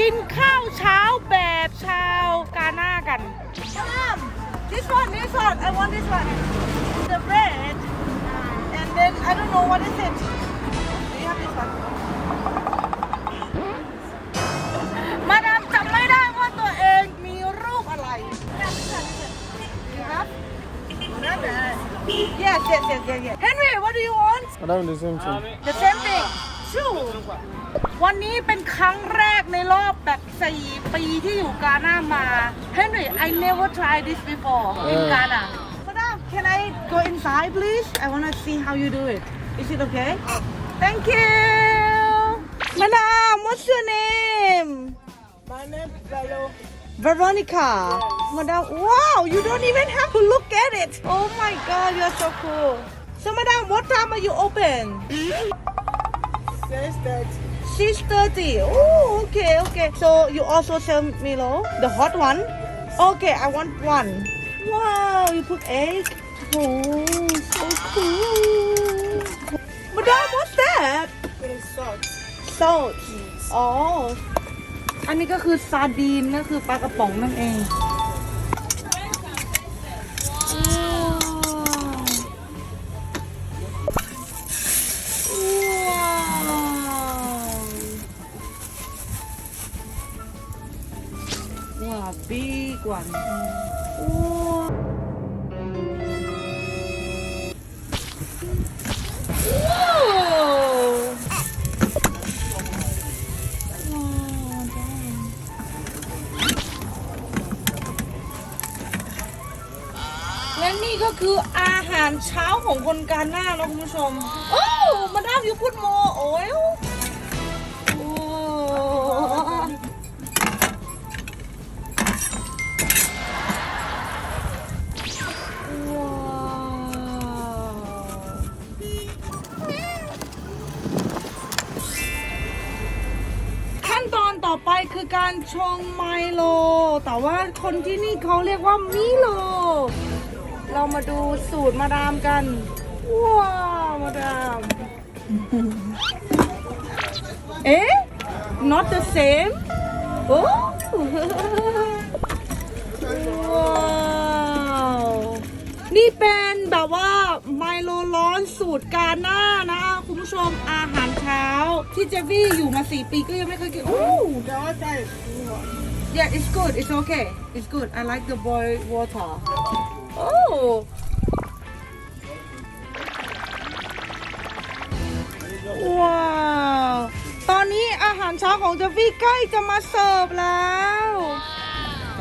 กินข้าวเช้าแบบชาวกาหน้ากัน Mom, this one, this one. I want this one. The bread. And then I don't know what is it. Do you have this one? มาดามจำไม่ได้ว่าตัวเองมีรูปอะไร You have? Yes, yes, yes, yes, yes. Henry, what do you want? I don't the same thing. The same thing. Two. วันนี้เป็นครั้งแรกในรอบแบบ 4 ปีที่อยู่กาหน้ามา Henry I never tried this before in เออ Ghana Madam, can I go inside, please? I want to see how you do it. Is it okay? Thank you. Madam, what's your name? My name is Valo. Veronica. Madam, wow, you don't even have to look at it. Oh my god, you're so cool. So, Madam, what time are you open? Says that 6.30. Oh, okay, okay. So, you also sell Milo, the hot one? Okay, I want one. Wow, you put egg. Oh, so cool. Madam, what's that? it is salt. Salt. Oh, อันนี้ก็คือซาดีนก็คือปลากระป๋องนั่นเอง wow, big one. Wow. และนี่ก็คืออาหารเช้าของคนกาหน้านะคุณผู้ชม โอ้มาดามยูพูดโม โอ้ย คือการชงไมโล แต่ว่าคนที่นี่เขาเรียกว่ามิโล เรามาดูสูตรมาดามกัน ว้าว มาดาม เอ๊ะ not the same โอ้ว้าว นี่เป็นแบบว่าไมโลร้ อนสูตรกาหน้านะคุณผู้ชมอาหารเช้า ที่เจวี่อยู่มาสี่ปีก็ยังไม่เคยกินโอ้ The other is Yeah, it's good. It's okay. It's good. I like the boiled water. Oh. ว้าวตอนนี้อาหารเช้าของเจฟฟี่ใกล้จะมาเสิร์ฟแล้ว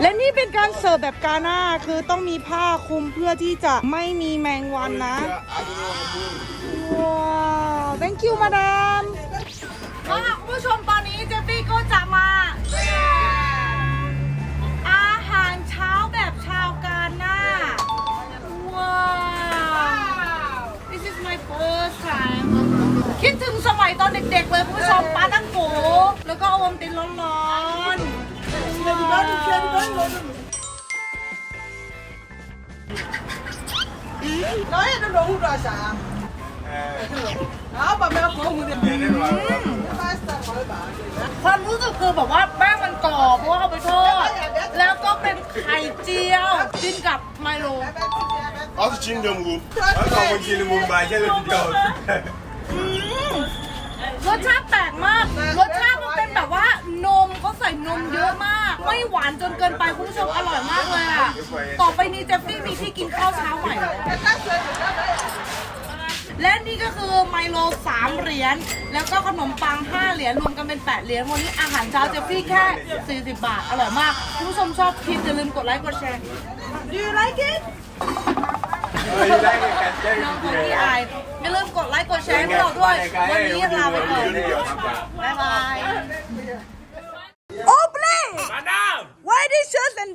และนี่เป็นการเสิร์ฟแบบกาหน้าคือต้องมีผ้าคลุมเพื่อที่จะไม่มีแมงวันนะ ว้าว thank you มาดามค่ะคุณผู้ชมตอนนี้เจฟฟี่ก็จะมา อาหารเช้าแบบชาวกาหน้า ว้าว this is my first time คิดถึงสมัยตอนเด็กๆเลยคุณผู้ชมปลาตั้งโกแล้วก็อาอมตินร้อนๆ ว้าว Nói nó đủ rồi sao? Đó, bà mẹ của mình đi. Pasta khỏi bà. ความรู้สึกคือแบบว่าแป้งมันกรอบเพราะว่าเอาไปทอดแล้วก็เป็นไข่เจียวกินกับไมโล Als het ching dong roep. Dat kan ik jullie moeten bij jij bent dood. อืมรสชาติแปลกมาก รสชาติมันเป็นแบบว่านม เขาใส่นมเยอะมาก ไม่หวานจนเกินไปคุณผู้ชมอร่อยมากเลยอะ ต่อไปนี้เจฟฟี่มีที่กินข้าวเช้าใหม่ และนี่ก็คือไมโลสามเหรียญ แล้วก็ขนมปังห้าเหรียญ รวมกันเป็นแปดเหรียญ วันนี้อาหารเช้าเจฟฟี่แค่ 40 บาท อร่อยมาก คุณผู้ชมชอบคลิปอย่าลืมกดไลค์ กดแชร์ Do you like it? น้องของพี่อายอย่าลืมกดไลค์ กดแชร์ให้พวกเราด้วย วันนี้ลาไปก่อน บ๊ายบาย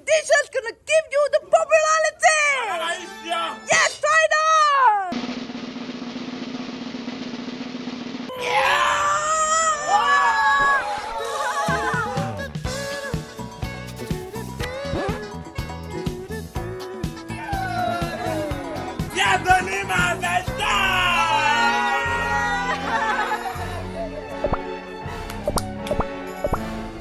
This is gonna give you the popularity! Yes, China! Yeah! Yeah, the lima.